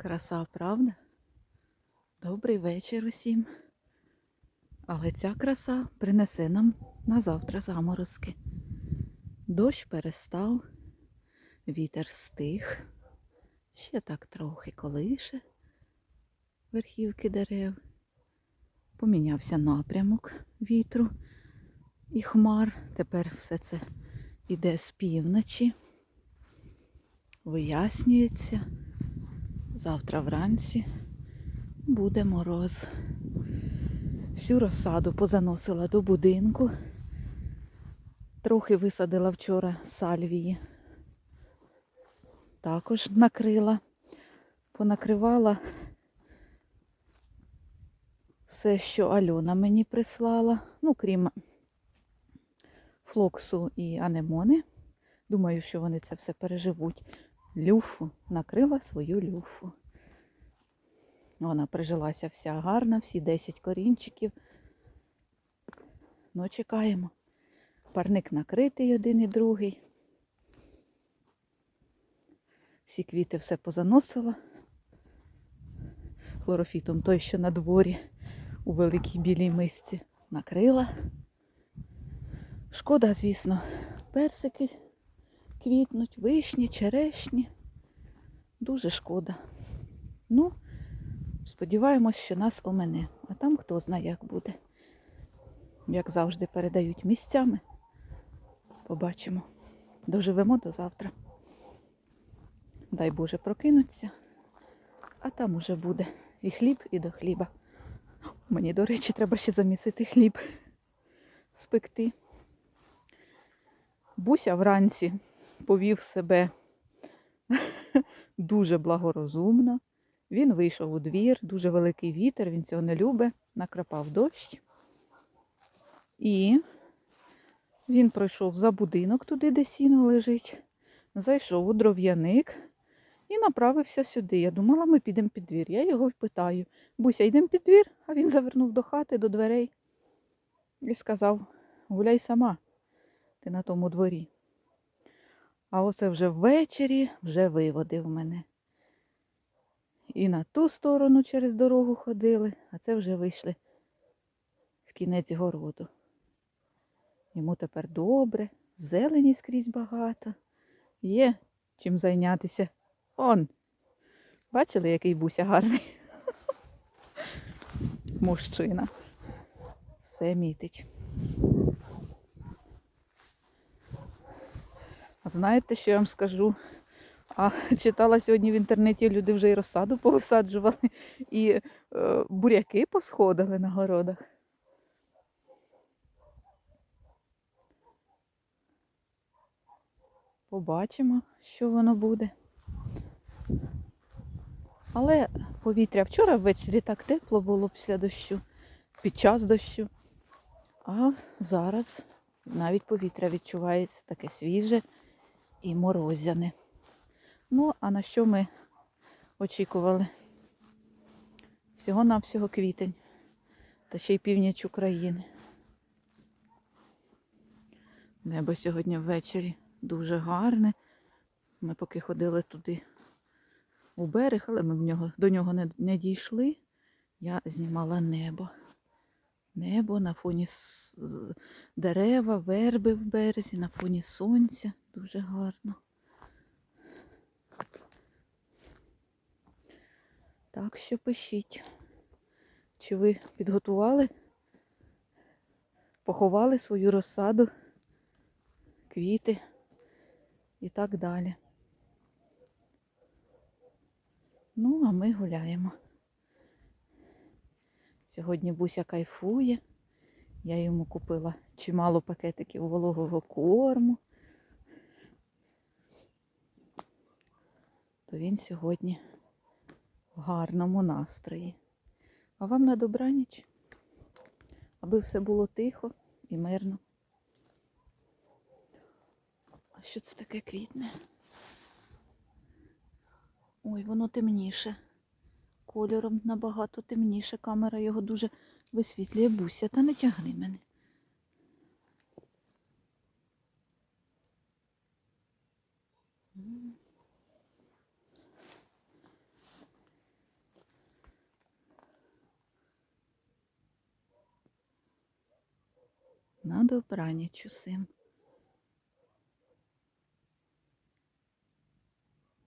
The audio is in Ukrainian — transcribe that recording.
Краса, правда? Добрий вечір усім. Але ця краса принесе нам на завтра заморозки. Дощ перестав, вітер стих, ще так трохи колише верхівки дерев. Помінявся напрямок вітру і хмар. Тепер все це іде з півночі, вияснюється. Завтра вранці буде мороз. Всю розсаду позаносила до будинку. Трохи висадила вчора сальвії. Також накрила, понакривала все, що Альона мені прислала. Ну, крім флоксу і анемони. Думаю, що вони це все переживуть. Люфу, накрила свою люфу. Вона прижилася вся гарна, всі 10 корінчиків. Ну, чекаємо. Парник накритий один і другий. Всі квіти все позаносила. Хлорофітом той, що на дворі у великій білій мисці накрила. Шкода, звісно, персики квітнуть, вишні, черешні. Дуже шкода. Ну, сподіваємось, що нас омене. А там хто знає, як буде. Як завжди передають місцями. Побачимо. Доживемо до завтра. Дай Боже прокинуться, а там уже буде і хліб, і до хліба. Мені, до речі, треба ще замісити хліб, спекти. Буся вранці повів себе дуже благорозумно. Він вийшов у двір, дуже великий вітер, він цього не любить, накрапав дощ. І він пройшов за будинок туди, де сіно лежить, зайшов у дров'яник і направився сюди. Я думала, ми підемо під двір. Я його питаю, Буся, йдемо під двір, а він завернув до хати, до дверей і сказав, гуляй сама, ти на тому дворі. А оце вже ввечері вже виводив мене. І на ту сторону через дорогу ходили, а це вже вийшли в кінець городу. Йому тепер добре, зелені скрізь багато. Є чим зайнятися. Он. Бачили, який буся гарний? Мужчина. Все мітить. Знаєте, що я вам скажу? А читала сьогодні в інтернеті, люди вже і розсаду повисаджували, і е, буряки посходили на городах. Побачимо, що воно буде. Але повітря вчора ввечері так тепло було після дощу, під час дощу. А зараз навіть повітря відчувається таке свіже і морозяне. Ну, а на що ми очікували? Всього-навсього квітень, та ще й північ України. Небо сьогодні ввечері дуже гарне. Ми поки ходили туди у берег, але ми в нього, до нього не, не дійшли. Я знімала небо. Небо на фоні дерева, верби в березі, на фоні сонця. Дуже гарно. Так що пишіть, чи ви підготували, поховали свою розсаду, квіти і так далі. Ну, а ми гуляємо. Сьогодні Буся кайфує. Я йому купила чимало пакетиків вологого корму. То він сьогодні в гарному настрої. А вам на добраніч, аби все було тихо і мирно. А що це таке квітне? Ой, воно темніше. Кольором набагато темніше. Камера його дуже висвітлює. Буся, та не тягни мене. На добраніч усім.